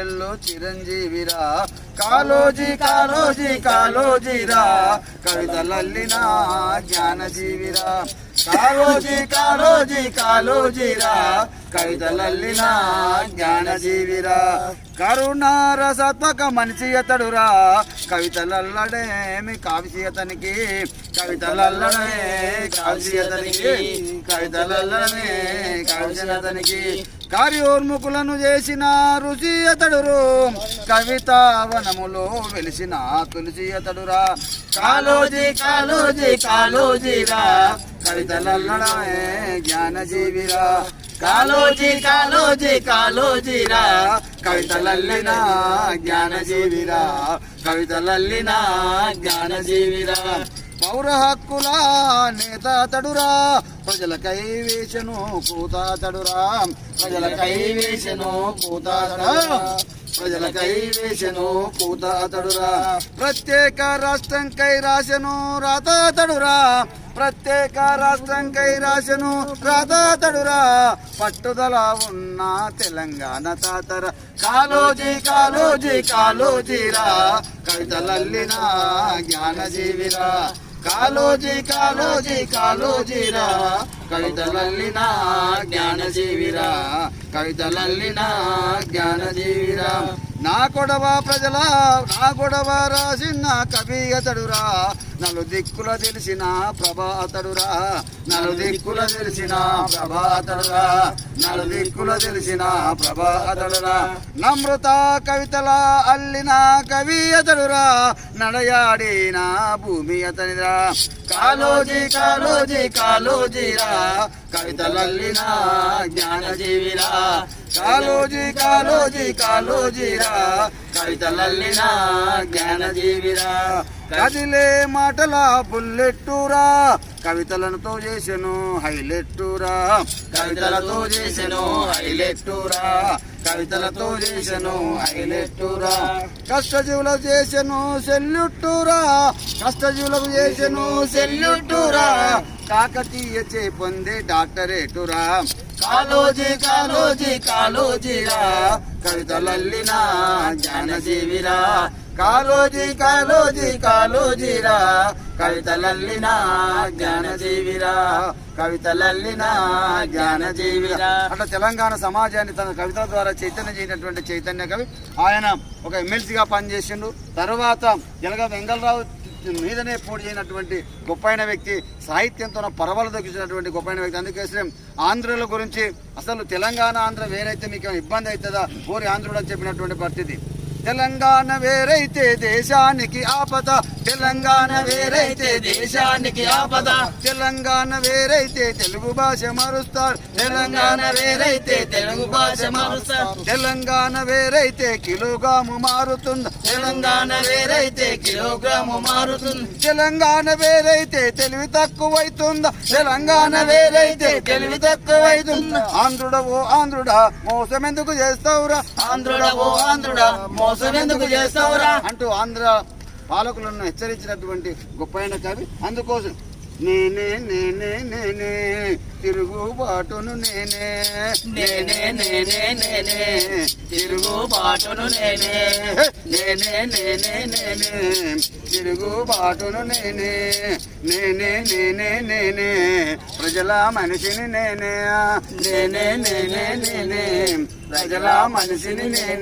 Yellow చిరంజీవిరా. కాలోజీ కాలోజీ కాలోజీరా కవితలల్లిన జ్ఞానజీవిరా. కాలోజీ కాలోజీ కాలోజీరా కవితలల్లిన జ్ఞానజీవిరా కరుణారసత్వక మనిషి అతడురా. కవితలల్లడేమి కావిసి అతనికి కవితలల్లడే కావిసి అతనికి కవితలల్లడే కావిసి అతనికి. కార్యోన్ముఖులను చేసిన రుచి అతడురు కవిత వనములో వెలిసిన తులసి అతడురా. కాలోజీ కాలోజీ కాలోజీరా. కవితలల్లడే జ్ఞానజీవిరా. కాలోజీ కాలోజీ కాలోజీరా కవితలల్లిన జ్ఞానజీవిరా. కవితలల్లిన జ్ఞానజీవిరా. పౌర హక్కుల నేత తడురా. ప్రజలకై వేషను కూతాతడురా ప్రజలకై వేషను కూతాతడురా ప్రజలకై వేషను కూతాతడురా ప్రత్యేక రాష్ట్రంకై రాశను రాతాతడురా ప్రత్యేక రాష్ట్రంకై రాశను రాతాతడురా పట్టుదల ఉన్న తెలంగాణ తాతర. కాలోజీ కాలోజీ కాలోజీరా. కవితలల్లిన జ్ఞానజీవిరా. కాలోజీ కాలోజీ కాలోజీరా కవితలల్లిన జ్ఞానజీవిరా కవితలల్లిన జ్ఞానజీవిరా నా కొడవ ప్రజల నా కొడవ రాసిన కవి అతడురా నలు దిక్కుల తెలిసిన ప్రభా అతడురా. నలు దిక్కుల తెలిసిన ప్రభా అతడురా. నలు దిక్కుల తెలిసిన ప్రభా అతడురా. నమృత కవితల అల్లిన కవి అతడురా. నడయాడిన భూమి అతనిరా. కాలోజీ కాలోజీ కాలోజీరా కవితలల్లిన జ్ఞానజీవిరా. కాలోజీ కాలోజీ కాలోజీరా కవితలల్లిన జ్ఞానజీవిరా. కదిలే మాటల బుల్లెట్టురా. కవితలతో చేసెను హైలెట్టురా. కవితలతో చేసెను హైలెట్టురా. కవితలతో చేసెను హైలెట్టురా. కష్టజీవులకు చేసెను సెల్లుట్టురా. కష్టజీవులకు చేసెను సెల్లుట్టురా. కాకతీయ చే పొందే డాక్టరేటురా. కాలోజీ కాలోజీ కాలోజీరా. కవితలల్లినా జ్ఞానజీవిరా. కాలోజీ కాలోజీ కాలోజీరా. కవితలల్లిన జ్ఞానజీవిరా. కవితలల్లిన జ్ఞానజీవిరా. అట్లా తెలంగాణ సమాజాన్ని తన కవితల ద్వారా చైతన్యం చేయనటువంటి చైతన్య కవి. ఆయన ఒక ఎమ్మెల్సీగా పనిచేసిండు. తర్వాత ఎలగ వెంగళరావు మీదనే పోటీ చేయనటువంటి గొప్పైన వ్యక్తి సాహిత్యంతో పరవలు దొక్కించినటువంటి గొప్పైన వ్యక్తి. అందుకోసం ఆంధ్రుల గురించి అసలు తెలంగాణ ఆంధ్ర వేరైతే మీకు ఏమైనా ఇబ్బంది అవుతుందా? ఓరి ఆంధ్రుడు అని చెప్పినటువంటి పరిస్థితి. తెలంగాణ వేరైతే దేశానికి ఆపద. తెలంగాణ వేరైతే దేశానికి ఆపద. తెలంగాణ వేరైతే తెలుగు భాష మారుస్తారు. తెలంగాణ వేరైతే తెలుగు భాష మారుస్తారు. తెలంగాణ వేరైతే కిలోగ్రాము మారుతుంది. తెలంగాణ వేరైతే కిలోగ్రాము మారుతుంది. తెలంగాణ వేరైతే తెలివి తక్కువైతుందా. తెలంగాణ వేరైతే తెలివి తక్కువైతుందా. ఆంధ్రుడ ఓ ఆంధ్రుడా మోసం ఎందుకు చేస్తావురా ఆంధ్రుడ ఓ ఆంధ్రుడా మోసం ఎందుకు చేస్తావురా అంటూ ఆంధ్ర పాలకులను హెచ్చరించినటువంటి గొప్పైన కవి అందుకోసం నేనే నేనే నేనే తిరుగుబాటును నేనే నేనే నేనే నేనే తిరుగుబాటును నేనే నేనే నేనే నేనే తిరుగుబాటును నేనే నేనే నేనే నేనే ప్రజల మనిషిని నేనే నేనే నేనే నేనే ప్రజల మనిషిని నేనే